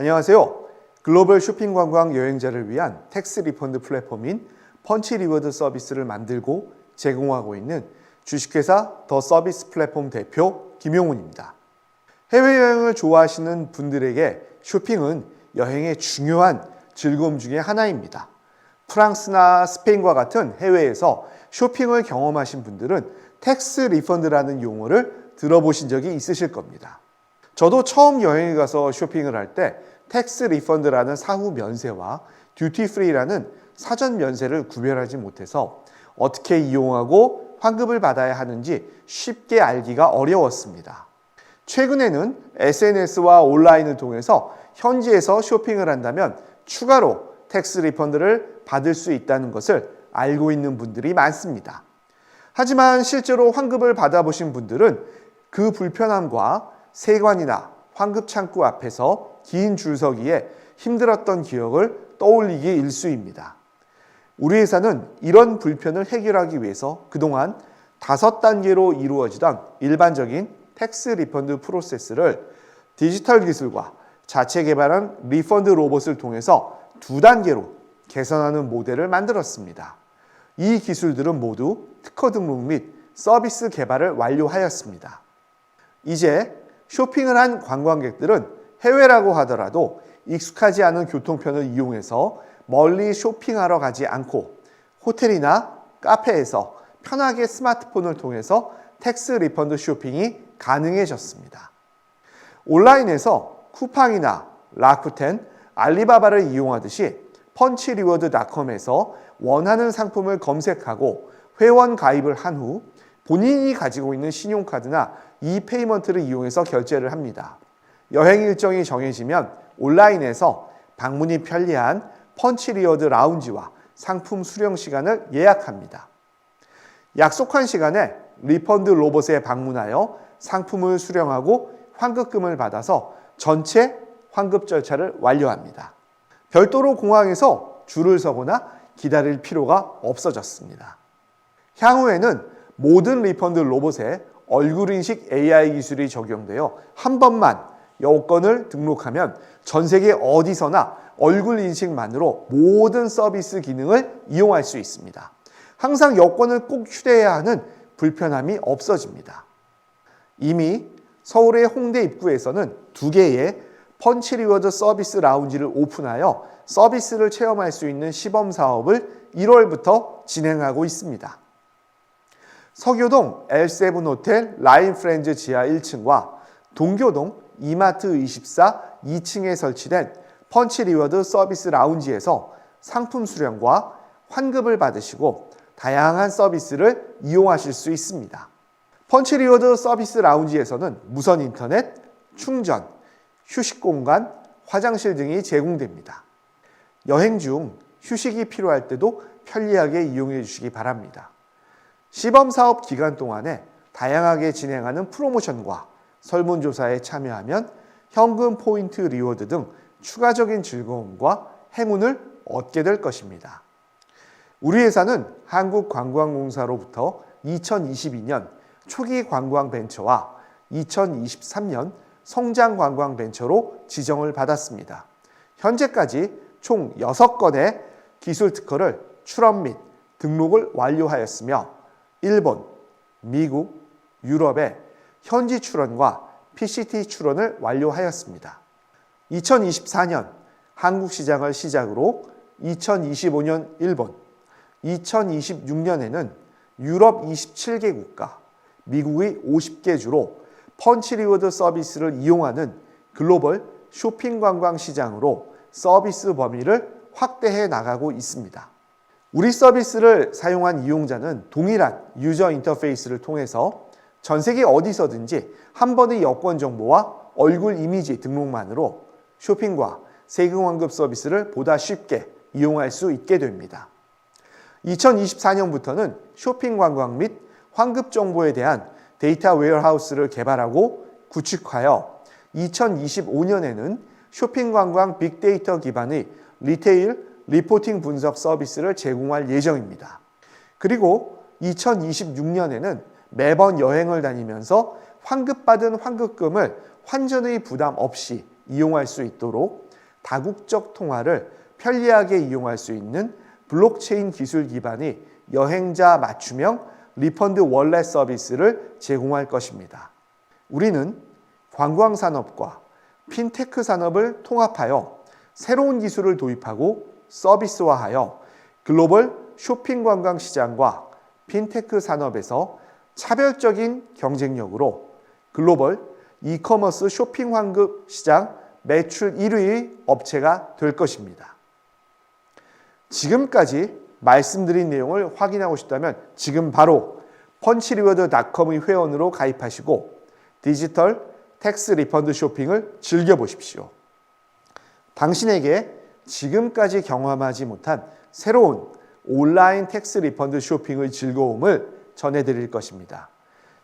안녕하세요. 글로벌 쇼핑 관광 여행자를 위한 텍스 리펀드 플랫폼인 펀치 리워드 서비스를 만들고 제공하고 있는 주식회사 더 서비스 플랫폼 대표 김용훈입니다. 해외여행을 좋아하시는 분들에게 쇼핑은 여행의 중요한 즐거움 중의 하나입니다. 프랑스나 스페인과 같은 해외에서 쇼핑을 경험하신 분들은 텍스 리펀드라는 용어를 들어보신 적이 있으실 겁니다. 저도 처음 여행에 가서 쇼핑을 할 때 텍스 리펀드라는 사후 면세와 듀티 프리라는 사전 면세를 구별하지 못해서 어떻게 이용하고 환급을 받아야 하는지 쉽게 알기가 어려웠습니다. 최근에는 SNS와 온라인을 통해서 현지에서 쇼핑을 한다면 추가로 텍스 리펀드를 받을 수 있다는 것을 알고 있는 분들이 많습니다. 하지만 실제로 환급을 받아보신 분들은 그 불편함과 세관이나 환급 창구 앞에서 긴 줄서기에 힘들었던 기억을 떠올리기 일쑤입니다. 우리 회사는 이런 불편을 해결하기 위해서 그동안 다섯 단계로 이루어지던 일반적인 텍스 리펀드 프로세스를 디지털 기술과 자체 개발한 리펀드 로봇을 통해서 두 단계로 개선하는 모델을 만들었습니다. 이 기술들은 모두 특허 등록 및 서비스 개발을 완료하였습니다. 이제 쇼핑을 한 관광객들은 해외라고 하더라도 익숙하지 않은 교통편을 이용해서 멀리 쇼핑하러 가지 않고 호텔이나 카페에서 편하게 스마트폰을 통해서 텍스 리펀드 쇼핑이 가능해졌습니다. 온라인에서 쿠팡이나 라쿠텐, 알리바바를 이용하듯이 펀치리워드닷컴에서 원하는 상품을 검색하고 회원 가입을 한 후 본인이 가지고 있는 신용카드나 이 페이먼트를 이용해서 결제를 합니다. 여행 일정이 정해지면 온라인에서 방문이 편리한 펀치리워드 라운지와 상품 수령 시간을 예약합니다. 약속한 시간에 리펀드 로봇에 방문하여 상품을 수령하고 환급금을 받아서 전체 환급 절차를 완료합니다. 별도로 공항에서 줄을 서거나 기다릴 필요가 없어졌습니다. 향후에는 모든 리펀드 로봇에 얼굴 인식 AI 기술이 적용되어 한 번만 여권을 등록하면 전 세계 어디서나 얼굴 인식만으로 모든 서비스 기능을 이용할 수 있습니다. 항상 여권을 꼭 휴대해야 하는 불편함이 없어집니다. 이미 서울의 홍대 입구에서는 두 개의 펀치 리워드 서비스 라운지를 오픈하여 서비스를 체험할 수 있는 시범 사업을 1월부터 진행하고 있습니다. 서교동 L7 호텔 라인 프렌즈 지하 1층과 동교동 이마트 24 2층에 설치된 펀치 리워드 서비스 라운지에서 상품 수령과 환급을 받으시고 다양한 서비스를 이용하실 수 있습니다. 펀치 리워드 서비스 라운지에서는 무선 인터넷, 충전, 휴식 공간, 화장실 등이 제공됩니다. 여행 중 휴식이 필요할 때도 편리하게 이용해 주시기 바랍니다. 시범 사업 기간 동안에 다양하게 진행하는 프로모션과 설문조사에 참여하면 현금 포인트 리워드 등 추가적인 즐거움과 행운을 얻게 될 것입니다. 우리 회사는 한국관광공사로부터 2022년 초기 관광 벤처와 2023년 성장 관광 벤처로 지정을 받았습니다. 현재까지 총 6건의 기술 특허를 출원 및 등록을 완료하였으며 일본, 미국, 유럽의 현지 출원과 PCT 출원을 완료하였습니다. 2024년 한국 시장을 시작으로 2025년 일본, 2026년에는 유럽 27개 국가, 미국의 50개 주로 펀치 리워드 서비스를 이용하는 글로벌 쇼핑 관광 시장으로 서비스 범위를 확대해 나가고 있습니다. 우리 서비스를 사용한 이용자는 동일한 유저 인터페이스를 통해서 전 세계 어디서든지 한 번의 여권 정보와 얼굴 이미지 등록만으로 쇼핑과 세금 환급 서비스를 보다 쉽게 이용할 수 있게 됩니다. 2024년부터는 쇼핑 관광 및 환급 정보에 대한 데이터 웨어하우스를 개발하고 구축하여 2025년에는 쇼핑 관광 빅데이터 기반의 리테일 리포팅 분석 서비스를 제공할 예정입니다. 그리고 2026년에는 매번 여행을 다니면서 환급받은 환급금을 환전의 부담 없이 이용할 수 있도록 다국적 통화를 편리하게 이용할 수 있는 블록체인 기술 기반의 여행자 맞춤형 리펀드 월렛 서비스를 제공할 것입니다. 우리는 관광 산업과 핀테크 산업을 통합하여 새로운 기술을 도입하고 서비스화하여 글로벌 쇼핑 관광 시장과 핀테크 산업에서 차별적인 경쟁력으로 글로벌 이커머스 쇼핑 환급 시장 매출 1위의 업체가 될 것입니다. 지금까지 말씀드린 내용을 확인하고 싶다면 지금 바로 펀치리워드닷컴의 회원으로 가입하시고 디지털 텍스 리펀드 쇼핑을 즐겨보십시오. 당신에게 지금까지 경험하지 못한 새로운 온라인 텍스 리펀드 쇼핑의 즐거움을 전해드릴 것입니다.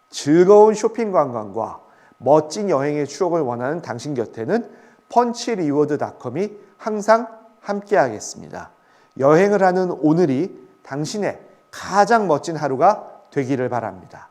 즐거운 쇼핑 관광과 멋진 여행의 추억을 원하는 당신 곁에는 펀치리워드닷컴이 항상 함께하겠습니다. 여행을 하는 오늘이 당신의 가장 멋진 하루가 되기를 바랍니다.